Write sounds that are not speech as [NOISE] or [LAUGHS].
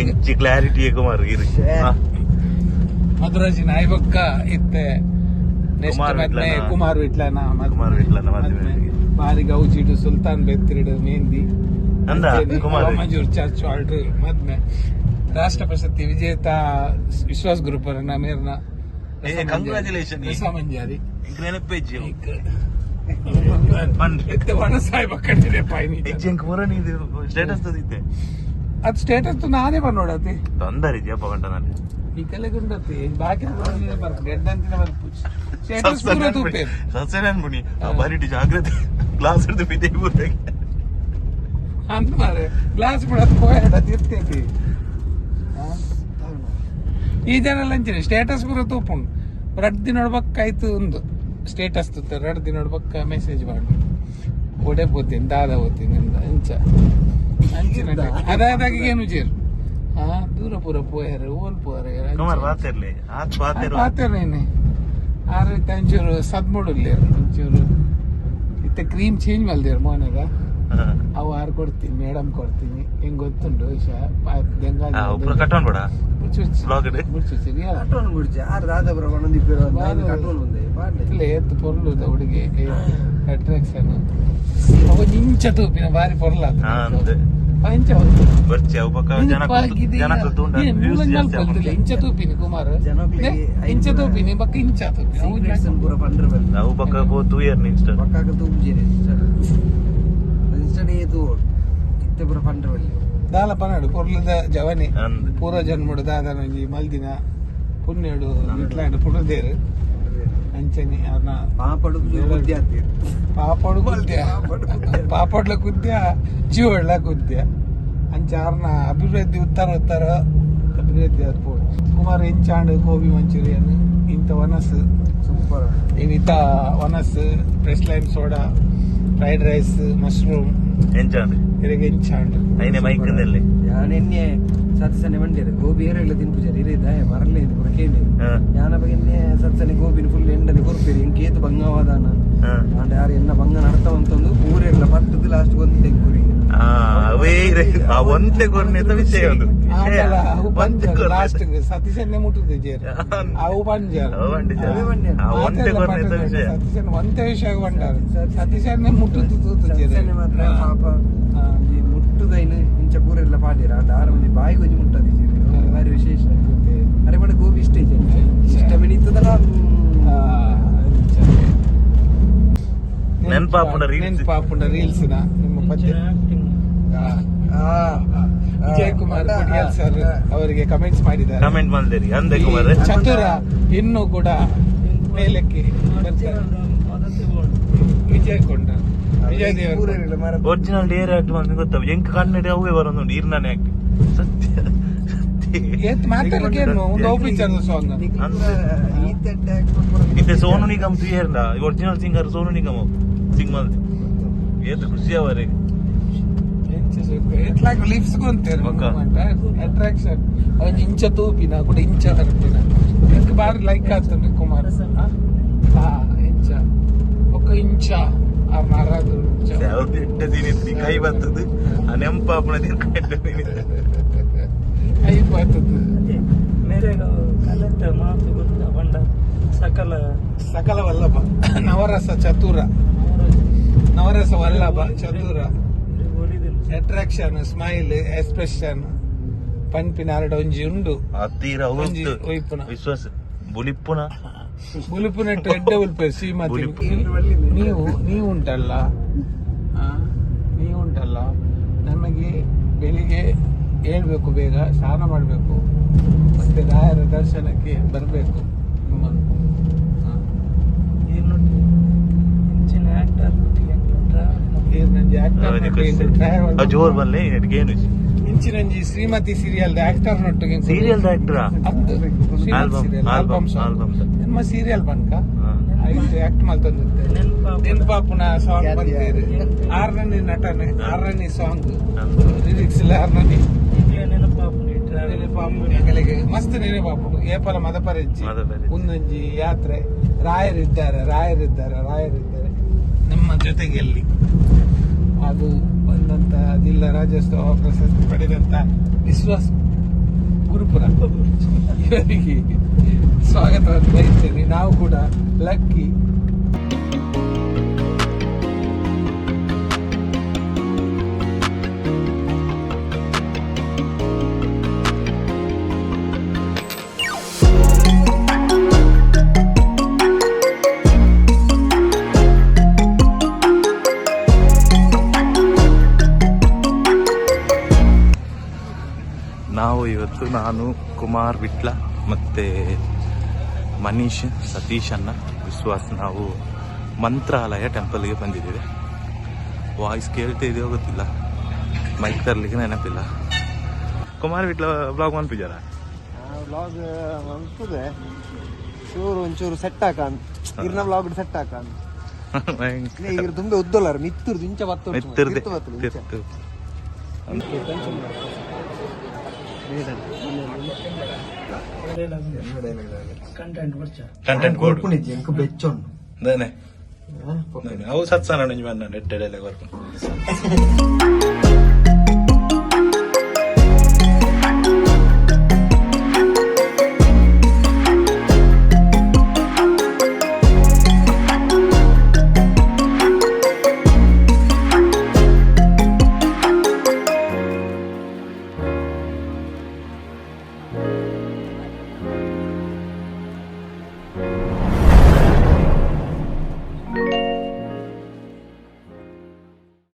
ಇಂಚಿ ಕ್ಲಾರಿಟಿ ಕುಮಾರ್ ಇರಿ ಮಧುರಾಜಿ ನಾಯ್ಬಕ್ಕ ಇತ್ತೆ ಕುಮಾರ್ ವಿಟ್ಲನ ಕುಮಾರ್ ವಿಟ್ಲನ ಬಾರಿ ಗೌಜಿಡು ಸುಲ್ತಾನ್ ಬೆತ್ತಿರಿಡು ಮೆಹಂದಿ ಮಂಜೂರ್ ಚರ್ಚ್ ಆಲ್ಡ್ರಿ ಮದ್ಮೆ ರಾಷ್ಟ್ರ ಪ್ರಶಸ್ತಿ ವಿಜೇತ ವಿಶ್ವಾಸ್ ಗ್ರೂಪರ್ ನಮೇರ್ನ ಕಂಗ್ರಾಚುಲೇಷನ್ ಮಂಜಾರಿ ನೆನಪೇಜಿ ಕಟ್ಟಿದೆ ಪೂರ ನೀದು ಸ್ಟೇಟಸ್ ತದಿದ್ದೆ. ಅದು ಸ್ಟೇಟಸ್ ನಾನೇ ಬಂದೋಡತಿ ತೊಂದರೆ ಇದೆಯಪ್ಪ ಗಂಟ ಈ ಕಲೆಗುಂಡತಿ ಬಾಕಿ ಬರ್ತು ಸ್ಟೇಟಸ್ ಪೂರ ತೂಪೆ. ಸಸ್ಯನ ಅನ್ಬಿಡಿ ಬರೀ ಜಾಗ್ರತೆ. ಗ್ಲಾಸ್ ಹಿಡಿದು ಬಿದ್ದೆ ಅಂತ ಮಾರೆ ಗ್ಲಾಸ್ ಬಿಡೋದು ಈ ಜನ ಲಂಚಿನ ಸ್ಟೇಟಸ್ ಪೂರ ತೂಪುಂಡು ರಡ್ದಿ ನೋಡ್ಬೇಕಾಯ್ತು ಒಂದು. ಸ್ಟೇಟಸ್ ತುತ್ತ ರಡ್ದಿ ನೋಡ್ಬೇಕ ಮೆಸೇಜ್ ಮಾಡಿ. ಒಡೆ ಓದ್ತೀನಿ ದಾದ ಓದ್ತೀನಿ ಅಂತ ಅಂಚ. ಅಂಚಿನ ಅದಾದಾಗ ಏನು ಜೀರ್ ಹಾ ದೂರ ಪೂರ ಪೋಯರ್ ಓಲ್ ಪೋಯಾರ ಪಾತೇನೆ ಆರು ಒಂಚೂರು ಸದ್ಮೂಡಲ್ಲಿ ಒಂಚೂರು ಇತ್ತೆ ಕ್ರೀಮ್ ಚೇಂಜ್ ಮಲ್ದಿರ ಮೋನಗ [LAUGHS] ಅವು ಆರು ಕೊಡ್ತೀನಿ ಮೇಡಮ್ ಕೊಡ್ತೀನಿ. ಹಿಂಗ್ ಗೊತ್ತುಂಟು ವಿಷಯ? ಪಾಡ್ಲೆ ಇಲ್ಲ ಎತ್ತು ಪೊರ್ಲು ಹುಡುಗಿ ಅಟ್ರಾಕ್ಷನ್ ಅವ ಇಂಚ ತೂಪಿನ ಬಾರಿ ಪೊರ್ಲ. ಇಂಚ ತೂಪಿನಿ ಕುಮಾರ್. ಇಂಚ ತೂಪಿನಿ ಬಕ್ಕ ಇಂಚ ತೂಪಿನಿ. ಪೂರ ಪಂಡ್ರೆ ಬಲ್ಲಿ ಅವು ಪಕ್ಕ ಪೋ ತೂ ಪೂರ ಪಂಡ್ರೆ ಬಲ್ಲಿ ದಾಲ ಪನಡು ಪೊರ್ಲದ ಜವನಿ ಪೂರ ಜನ್ಮಡು ದಾದನಂಜಿ ಮಲ್ದಿನ ಪುಣ್ಯಡು ಇಟ್ಲಾಂಡ್ ಪುಣದೇರು ಅಂಚನಿ ಅರ್ನ ಪಾಪಡು ಬುದ್ಧಿ ಆಗ್ತೀರಿ ಪಾಪಡು ಕುದ್ಯ ಪಾಪಡು ಕುದ್ಯ. ಪಾಪಡ್ಲ ಕುದ್ಯ ಜೀವಡ್ಲ ಕುದ್ಯ ಅಂಚ ಅವ್ರನ್ನ ಅಭಿವೃದ್ಧಿ ಉತ್ತರ ಉತ್ತರ ಅಭಿವೃದ್ಧಿ ಆದ್ಬೋದು ಕುಮಾರ್ ಇಂಚಾಂಡ್ ಗೋಬಿ ಮಂಚೂರಿಯನ್ ಇಂಥ ವನಸ್ ಸೂಪರ್. ಇವಿತ ವನಸ್ fresh lime soda. Fried rice mushroom ಎಂಚಾಂಡ್ ಇರಿಗೆ ಎಂಚಾಂಡ್ ಐನೆ ಮೈಕಂದಲ್ಲಿ ಯಾನೆನ್ನೆ ಸತ್ಸನೆ ಮಂಡ್ಯದ ಗೋಬಿ ಏರೆಲ್ಲ ತಿನ್ಪುಜಾರಿ ಇರಿದ ಮರಲ್ಲೇ ಇದು ಪೂರ ಕೇಳಿ. ಯಾನ ಬಗ್ಗೆ ಬಗೆನ್ನೆ ಸತ್ಸನೆ ಗೋಬಿನ ಫುಲ್ ಎಂಡದೆ ಕೊರ್ಪೇರಿ ಹಿಂಗೆ ಏತು ಭಂಗವಾದಾನ. ನಾನು ಅಂದ್ರೆ ಯಾರು ಎನ್ನ ಊರೆಲ್ಲ ಪತ್ತದ ಲಾಸ್ಟ್ ಒಂದು ಒಂತೆ ಕೊರ್ನೆತ ವಿಷಯ ಒಂದು ಬಂಜಾರ ಕೊರ್ನೆತ. ಲಾಸ್ಟ್ ಸತೀಶನ್ನೇ ಜೇರು. ಅವು ಕೊರ್ನೆತ ವಿಷಯ. ಸತೀಶನ್ ಒಂದೇ ವಿಷಯ ಬಂಡಾರ ಸತೀಶನ್ನೇ ಮುಟ್ಟುದು ತೂತು ಜೇರು. ಸತ್ಸನೆ ಮಾತ್ರ. ಪಾಪ. ಈ ಮುಟ್ಟುದೈನು ಇಂಚ ಪೂರೆಲ್ಲ ಪಾಡಿರ ಅಂಡ ಆರು ಮಂದಿ ಬಾಯಿ ಗೊಂಜಿ ಮುಟ್ಟದಿ ಭಾರಿ ವಿಶೇಷ ಅರೆ ನೆನ್ಪಾಪುಂಡ reels. ನೆನ್ಪಾಪುಂಡ ರೀಲ್ಸ್ ನಿಮ್ಮ ಪದ್ಯ. ವಿಜಯ್ ಕುಮಾರ್ ಕುಡಿಯಲ್ ಸರ್ ಅವರಿಗೆ ಕಮೆಂಟ್ಸ್ ಮಾಡಿದ್ದಾರೆ. ಕಮೆಂಟ್ ಮಾಡಿದಿರಿ ಅಂದೆ ಕುಮಾರ್. ಚತುರ ಇನ್ನೂ ಕೂಡ ಮೇಲಕ್ಕೆ ಬರ್ತಾರೆ. ವಿಜಯ್ ಕೊಂಡ ಒರಿಜಿನಲ್ ಡೇರ್ ಆಕ್ಟ್ ಬಂದು ಗೊತ್ತಾವ ಎಂಕ ಕನ್ನಡ ಅವೇ ಬರೋದು ಈರ್ನಾನೆ ಆಕ್ಟ್ ಸತ್ಯ Sonu Nigam original singer Sonu Nigam sing ಮಲ್ತಿ ಏತು ಖುಷಿ ಅವರಿಗೆ ಎತ್ಲಾಗ ಲೈಕ್ ಕೊಂತೇರು ಪಕ್ಕ. ಅಟ್ರಾಕ್ಷನ್ ಅವನ್ ಇಂಚ ತೂಪಿನ ಕೂಡ ಇಂಚ ತರಪಿನ. ಯಾವ್ದು ಎಟ್ಟ ದಿನಿತ್ರಿ ಕೈ ಬರ್ತದ ಆ ನೆಂಪ ಅಪ್ಪನ ದಿನ ಎಟ್ಟ ದಿನ ಕೈ ಬರ್ತದ ನೆರೆಗ ಕಲೆತ ಮಾತು ಗೊತ್ತ ಬಂಡ ಸಕಲ. ಸಕಲ ವಲ್ಲಭ ನವರಸ ಚತುರ. ನವರಸ ವಲ್ಲಭ ಚತುರ. ಅಟ್ರಾಕ್ಷನ್ ಸ್ಮೈಲ್ ಎಕ್ಸ್ಪ್ರೆಷನ್ ಪಂಪಿನ ಹರಡ ಒಂಜಿ ಉಂಡು. ಅತ್ತೀರ ವಿಶ್ವಾಸ. ಬುಲಿಪ್ಪುನ. ಬುಲುಪುನಟ್ಟು ಎಡ್ಡ ಡಬಲ್ ಶ್ರೀಮತಿ ಬುಲಿಪು. ನೀವು ನೀವು ಉಂಟಲ್ಲ ನೀವು ಉಂಟಲ್ಲ ನಮಗೆ ಬೆಳಿಗ್ಗೆ ಹೇಳ್ಬೇಕು ಬೇಗ ಸ್ನಾನ ಮಾಡಬೇಕು. ಮತ್ತೆ ರಾಯರ ದರ್ಶನಕ್ಕೆ ಬರಬೇಕು ನಿಮ್ಮನ್ನು. ಜೋರ್ ಬಲ್ಲೆ ಏನು ಇಂಚಿನಂಜಿ Shrimati serial actor ನೊಟ್ಟಿಗೆ serial actor album album album ನಿಮ್ಮ ಸೀರಿಯಲ್ ಬಂಕ ಐದು ಆಕ್ಟ್ ಮಾಡ್ತಂದಿದ್ದೆ ನೆನ್ಪಾಪುನ ಸಾಂಗ್ ಬಂದಿರಿ ಆರನೇ ನಟನೆ ಆರನೇ ಸಾಂಗ್ ಲಿರಿಕ್ಸ್ ಇಲ್ಲ ಆರ್ನನಿ ನೆನಪಾಪುನಿಗಳಿಗೆ ಮಸ್ತ್ ನೆನಪಾಪುನು ಏಪಲ ಮದಪರೆಜ್ಜಿ. ಮುಂದೊಂಜಿ ಯಾತ್ರೆ ರಾಯರಿದ್ದಾರೆ ರಾಯರಿದ್ದಾರೆ ರಾಯರಿದ್ದಾರೆ. ನಮ್ಮ ಜೊತೆಗೆಲ್ಲಿ. ಅದು ಬಂದಂತ ಜಿಲ್ಲಾ ರಾಜ್ಯೋತ್ಸವ ಪ್ರಶಸ್ತಿ ಪಡೆದಂತ ವಿಶ್ವಾಸ್ ಗುರುಪುರ. [LAUGHS] ಇವರಿಗೆ. ಸ್ವಾಗತವನ್ನು ಬಯಸ್ತೇನೆ ನಾವು ಕೂಡ ಲಕ್ಕಿ. ನಾವು ಇವತ್ತು ನಾನು ಕುಮಾರ್ ವಿಟ್ಲ ಮತ್ತೆ ಮನೀಶ್ ಸತೀಶ್ ಅನ್ನ ವಿಶ್ವಾಸ್ ನಾವು ಮಂತ್ರಾಲಯ ಟೆಂಪಲ್ಗೆ ಬಂದಿದ್ದೀವಿ. ವಾಯ್ಸ್ ಕೇಳ್ತಾ ಇದೆಯೋ ಗೊತ್ತಿಲ್ಲ. ಮೈಕ್ ತರಲಿಕ್ಕೆ ನೆನಪಿಲ್ಲ. ಕುಮಾರ್ ವಿಟ್ಲ ಬ್ಲಾಗ್ ಮನ್ಪಿದ್ದಾರ ಬ್ಲಾಗ್ ಮನ್ಪಿದೆ ಚೂರು ಒಂಚೂರು ಸೆಟ್ ಹಾಕಂತ ಇರ್ನ ಬ್ಲಾಗ್ ಸೆಟ್ ಹಾಕಂತ [LAUGHS] ಇವ್ರು ತುಂಬಾ ಉದ್ದಲ್ಲ ಮಿತ್ತುರ್ದು ಇಂಚ ಬತ್ತು ಮೆತ್ತರ್ದೆ. ಕಂಟೆಂಟ್ ಬರ್ಚ ಕಂಟೆಂಟ್ ಕೋಡ್ ಎಂಕ ಬೆಚ್ಚೊಂಡು ದಾನೆ